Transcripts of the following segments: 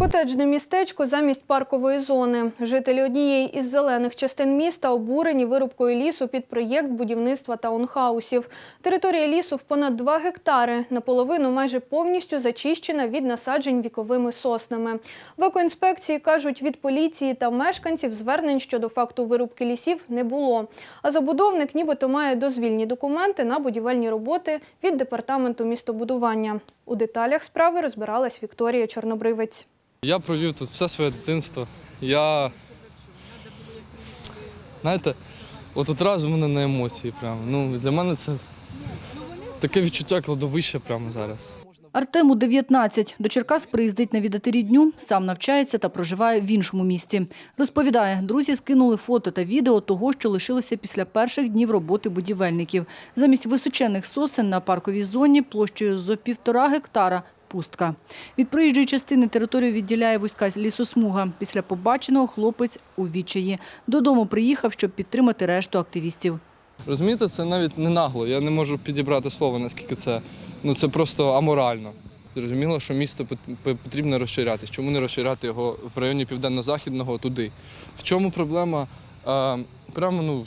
Котеджне містечко замість паркової зони. Жителі однієї із зелених частин міста обурені вирубкою лісу під проєкт будівництва таунхаусів. Територія лісу в понад 2 гектари, наполовину майже повністю зачищена від насаджень віковими соснами. В екоінспекції кажуть, від поліції та мешканців звернень щодо факту вирубки лісів не було. А забудовник нібито має дозвільні документи на будівельні роботи від департаменту містобудування. У деталях справи розбиралась Вікторія Чорнобривець. Я провів тут все своє дитинство. Я. Знаєте, от одразу мене на емоції прямо. Ну, для мене це таке відчуття кладовища прямо зараз. Артему 19. До Черкас приїздить навідати рідню, сам навчається та проживає в іншому місті. Розповідає, друзі скинули фото та відео того, що лишилося після перших днів роботи будівельників. Замість височених сосен на парковій зоні площею зо півтора гектара пустка. Від проїжджої частини територію відділяє вузька лісосмуга. Після побаченого хлопець у відчаї. Додому приїхав, щоб підтримати решту активістів. Розумієте, це навіть не нагло. Я не можу підібрати слово, наскільки це. Ну це просто аморально. Зрозуміло, що місто пот- пот- потрібно розширяти. Чому не розширяти його в районі південно-західного туди? В чому проблема? Е, прямо ну,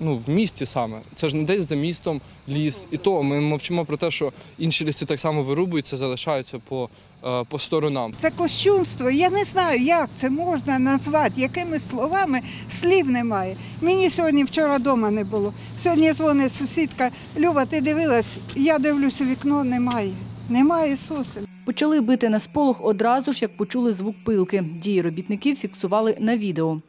ну, в місті саме. Це ж не десь за містом ліс. І то ми мовчимо про те, що інші ліси так само вирубуються, залишаються по, е, по сторонам. Це кощунство. Я не знаю, як це можна назвати, якими словами слів немає. Мені сьогодні вчора вдома не було. Сьогодні дзвонить сусідка. Люба, ти дивилась? Я дивлюсь у вікно, немає. Немає сосен. Почали бити на сполох одразу ж, як почули звук пилки. Дії робітників фіксували на відео.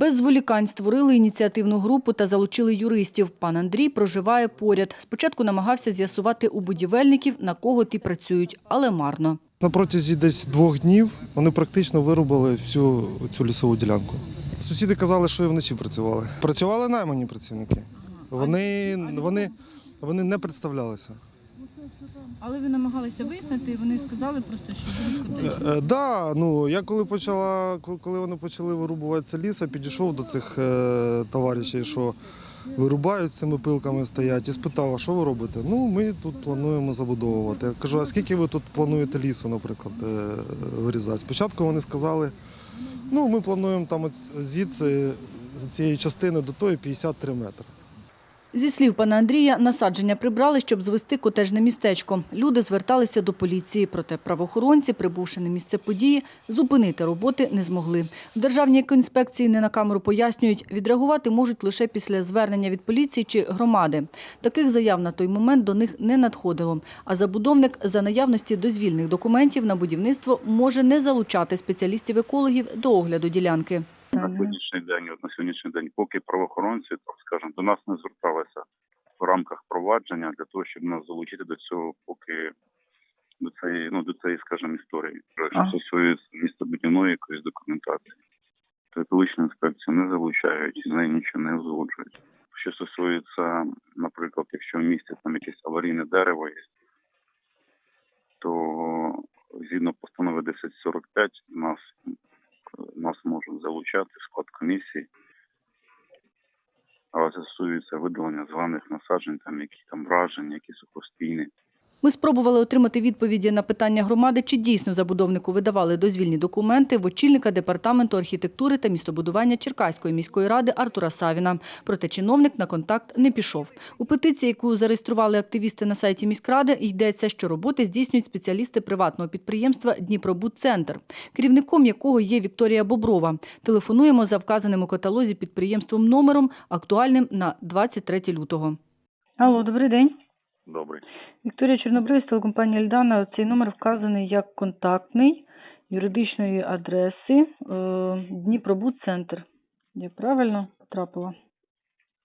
Без зволікань створили ініціативну групу та залучили юристів. Пан Андрій проживає поряд. Спочатку намагався з'ясувати у будівельників, на кого ті працюють, але марно. На протязі десь двох днів вони практично вирубали всю цю лісову ділянку. Сусіди казали, що і вночі працювали. Працювали наймані працівники. Вони, вони, вони не представлялися. Але ви намагалися вияснити, вони сказали просто, що будуть Е, е, да, ну я коли почала, коли вони почали вирубувати це ліс, я підійшов до цих е, товаришів, що вирубають цими пилками стоять, і спитав, а що ви робите? Ну, ми тут плануємо забудовувати. Я кажу, а скільки ви тут плануєте лісу, наприклад, е, вирізати? Спочатку вони сказали, ну ми плануємо там от звідси з цієї частини до тої 53 метри. Зі слів пана Андрія, насадження прибрали, щоб звести котежне містечко. Люди зверталися до поліції, проте правоохоронці, прибувши на місце події, зупинити роботи не змогли. В Державній екоінспекції не на камеру пояснюють, відреагувати можуть лише після звернення від поліції чи громади. Таких заяв на той момент до них не надходило. А забудовник за наявності дозвільних документів на будівництво може не залучати спеціалістів-екологів до огляду ділянки. На сьогоднішній день, от на сьогоднішній день, поки правоохоронці, так скажемо, до нас не зверталися в рамках провадження для того, щоб нас залучити до цього, поки до цієї, ну до цієї, скажімо, історії. Що стосується містобудівної якоїсь документації, то екологічна інспекція не залучають, з нею нічого не узгоджують. Що стосується, наприклад, якщо в місті там якесь аварійне дерево є, то згідно постанови 1045 нас нас можуть залучати склад комісії. Але це стосується видалення зелених насаджень, там які там враження, які сухостійні. Ми спробували отримати відповіді на питання громади, чи дійсно забудовнику видавали дозвільні документи в очільника департаменту архітектури та містобудування Черкаської міської ради Артура Савіна. Проте чиновник на контакт не пішов. У петиції, яку зареєстрували активісти на сайті міськради, йдеться, що роботи здійснюють спеціалісти приватного підприємства Дніпробудцентр, керівником якого є Вікторія Боброва. Телефонуємо за вказаним у каталозі підприємством номером, актуальним на 23 лютого. Алло, добрий день. Добрий. Вікторія Чорнобривець, телекомпанія Ельдана. Цей номер вказаний як контактний юридичної адреси е, Дніпробудцентр. Я правильно потрапила?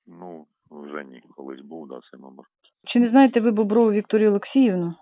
Ну, вже ні, колись був, да, цей номер. Чи не знаєте ви Боброву Вікторію Олексіївну?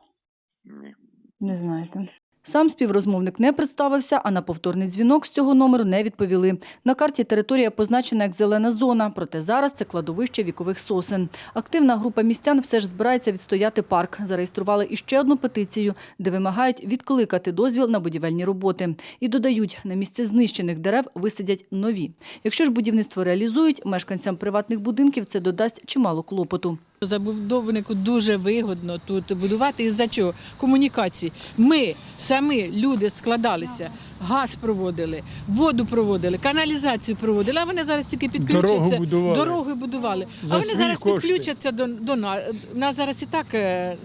Ні. Не знаєте. Сам співрозмовник не представився, а на повторний дзвінок з цього номеру не відповіли. На карті територія позначена як зелена зона, проте зараз це кладовище вікових сосен. Активна група містян все ж збирається відстояти парк. Зареєстрували іще одну петицію, де вимагають відкликати дозвіл на будівельні роботи. І додають, на місце знищених дерев висадять нові. Якщо ж будівництво реалізують, мешканцям приватних будинків це додасть чимало клопоту. Забудовнику дуже вигодно тут будувати. Із-за чого? Комунікації. Ми самі люди складалися, газ проводили, воду проводили, каналізацію проводили, а вони зараз тільки підключаться. Дорогу будували. Дороги будували. За а вони зараз кошти. підключаться до, до нас. У нас зараз і так е,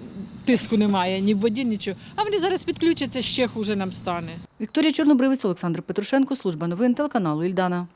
тиску немає, ні в воді, нічого. А вони зараз підключаться, ще хуже нам стане. Вікторія Чорнобривець, Олександр Петрушенко, служба новин телеканалу Ільдана.